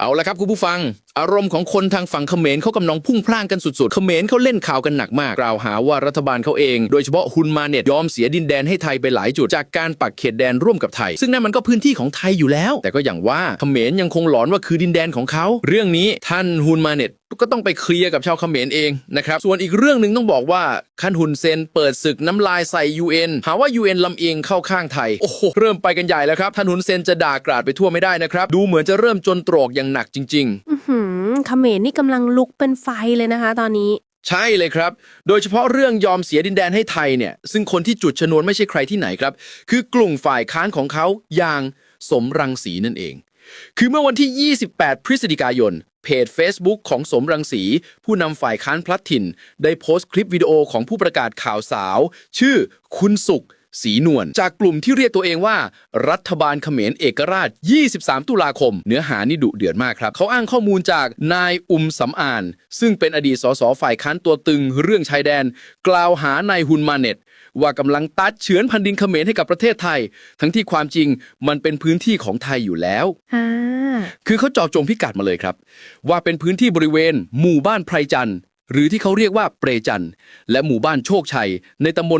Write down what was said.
เอาละครับคุณผู้ฟัง อารมณ์ของคนทางฝั่งเขมรเขากำลังพุ่งพล่านกันสุดๆ เขมรเขาเล่นข่าวกันหนักมาก กล่าวหาว่ารัฐบาลเขาเอง โดยเฉพาะฮุนมาเน็ตยอมเสียดินแดนให้ไทยไปหลายจุด จากการปักเขตแดนร่วมกับไทย ซึ่งนั่นมันก็พื้นที่ของไทยอยู่แล้ว แต่ก็อย่างว่าเขมรยังคงหลอนว่าคือดินแดนของเขา เรื่องนี้ท่านฮุนมาเน็ต ก็ต้องไปเคลียร์กับชาวเขมรเองนะครับ ส่วนอีกเรื่องหนึ่งต้องบอกว่าคันฮุนเซนเปิดศึกน้ำลายใส่ UN หาว่า UN ลำเอียงเข้าข้างไทย โอ้โห เริ่มไปกันใหญ่แล้วครับท่านฮุนเซนจะด่ากราดไปทั่วไม่ได้นะครับ ดูเหมือนจะเริ่มจนตรอกอย่างหนักจริงๆ อื้อหือเขมรนี่กำลังลุกเป็นไฟเลยนะคะ ตอนนี้ ใช่เลยครับ โดยเฉพาะเรื่องยอมเสียดินแดนให้ไทยเนี่ย ซึ่งคนที่จุดชนวนไม่ใช่ใครที่ไหนครับ คือกลุ่มฝ่ายค้านของเขาอย่างสมรังสีนั่นเอง คือเมื่อวันที่ 28 พฤศจิกายน เพจ Facebook ของสมรังสี ผู้นำฝ่ายค้านพลัดถิ่น ได้โพสต์คลิปวิดีโอของผู้ประกาศข่าวสาว ชื่อคุณสุข สีนวลจากกลุ่มที่เรียกตัวเองว่า รัฐบาลเขมรเอกราช 23 ตุลาคม เนื้อหานี่ดุเดือดมากครับ เขาอ้างข้อมูลจากนายอุมสำอาน ซึ่งเป็นอดีตสสฝ่ายค้านตัวตึงเรื่องชายแดน กล่าวหานายฮุนมาเน็ต ว่ากำลังตัดเฉือนแผ่นดินเขมรให้กับประเทศไทย ทั้งที่ความจริงมันเป็นพื้นที่ของไทยอยู่แล้วอ่าคือเขาเจาะจงพิกัดมาเลยครับ ว่าเป็นพื้นที่บริเวณ หมู่บ้านไพรจันทร์หรือที่เขาเรียกว่าเปรจันทร์และหมู่บ้านโชคชัย ในตำบล